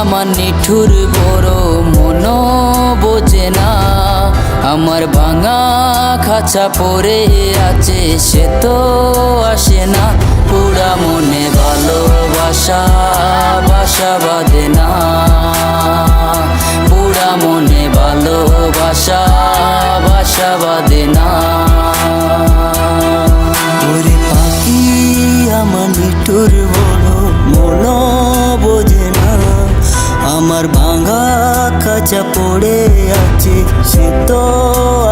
আমার নিঠুর বড় মন বোঝে না। আমার ভাঙা খাঁচা পরে আছে, সে তো আসে না। পুরা মনে ভালোবাসা, বাসা বাঁধে না। পুরা মনে ভালোবাসা, বাসা বাঁধে না। পাখি আমার নিঠুর পড়ে আছে সে তো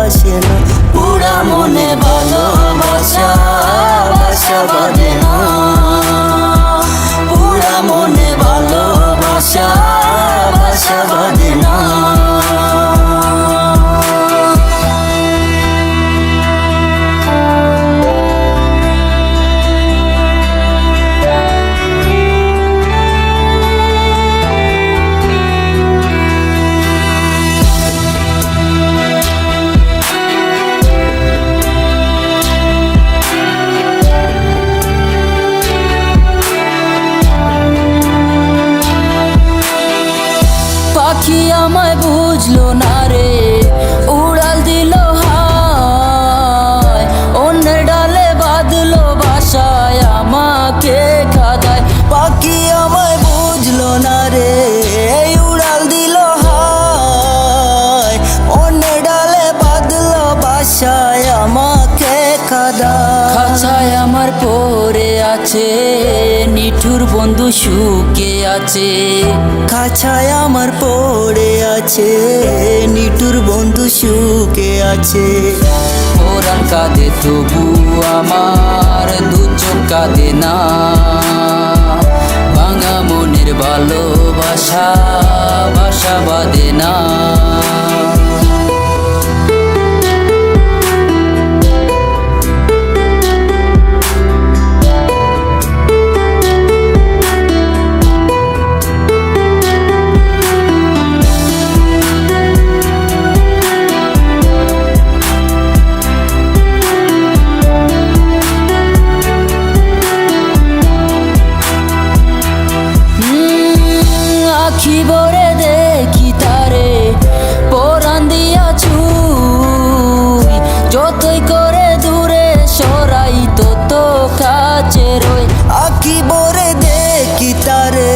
আসে না। পুরা মনে ভালোবাসা বাসা বাঁধে পাখি আমায় বুঝলো না রে? উড়াল দিল হায়, অন্যের ডালে বাঁধলো বাসায়, আমাকে খাদায়। পাখি আমায় বুঝলো না রে উড়াল দিল হায় অন্য ডালে বাঁধলো বাসায় কাদা খাঁচায় আমার পরে আছে, নিঠুর বন্ধু সুকে আছে। খাঁচায় আমার পড়ে আছে, নিঠুর বন্ধু সুখে আছে। ওরা কাঁদে তবু আমার দু চোখ কাঁদে না। ভাঙা মনের ভালোবাসা বাসা বাঁধে না। আখি বরে দেখি তারে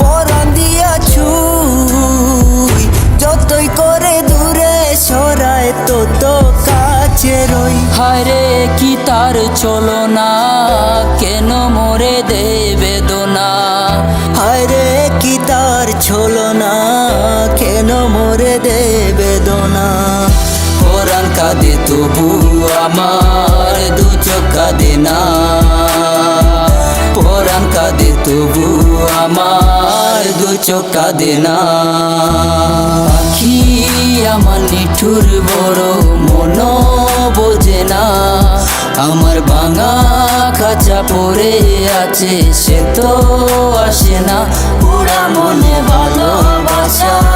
পরান দিয়া ছুই। যতই করে দূরে সরায় তত কাছে রই। হায়রে কি তার চলো না কেন মোরে দেবে দোনা হায়রে কি তার ছলো না কেন মোরে দেবে দোনা পরান কাঁদে তবু আমার দু চোখ কাঁদে না। তবু আমার দু চোখ কাঁদে না পাখি আমার নিঠুর বড় মন বোঝে না আমার ভাঙা কাঁচা পরে আছে, সে তো আসে না। পুরা মনে ভালোবাসা।